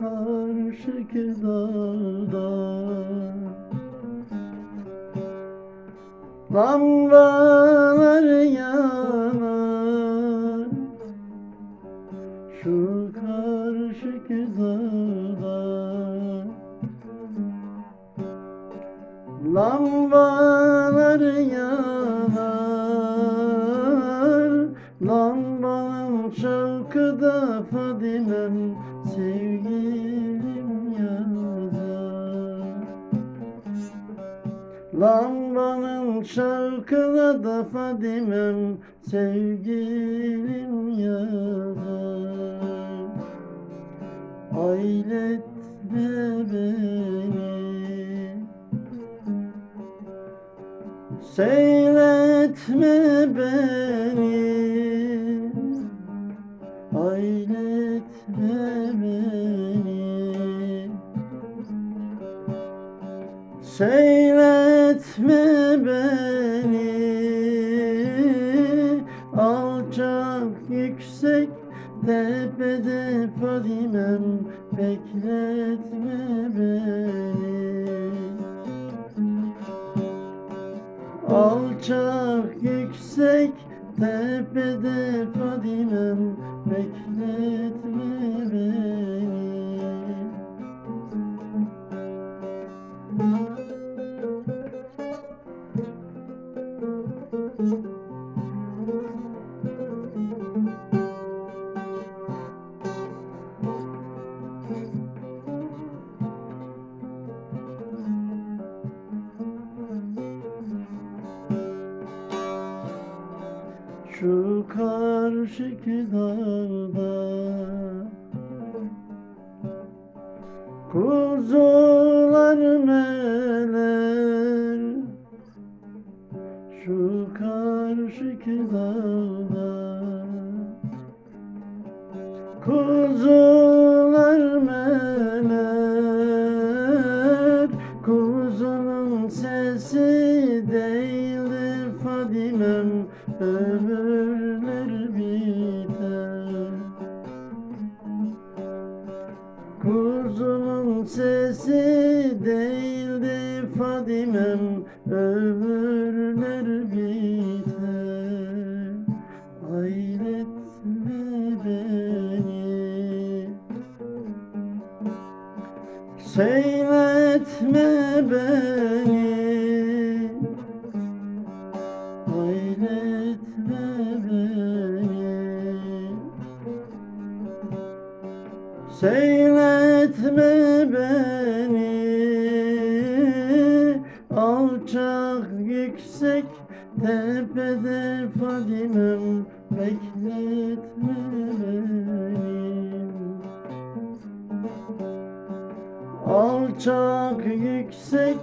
Karşıki dağda Lambalar yanar Şu karşıki dağda Lambalar yanar Lambanın şavkı da Fadime'm Lambanın şarkına da Fadime'm sevgilim yazar Ailetme beni. Seyretme beni. Ailetme beni. Seyretme beni Alçak yüksek tepede Fadimem Bekletme beni. Alçak yüksek tepede Fadimem Bekletme Şu karşıki dağda Kuzular meler. Şu karşıki dağda Kuzular meler. Kuzunun sesi değildi Fadimem Ömürler biter. Kuzunun sesi değildi Fadimem Ömürler biter. Hayretme beni. Seyretme beni Hayretme beni. Seyretme beni. Alçak yüksek tepede Fadimem Bekletme beni. Alçak yüksek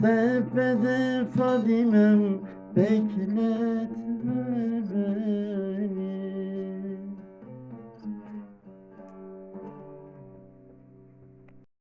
tepede Fadimem Bekletme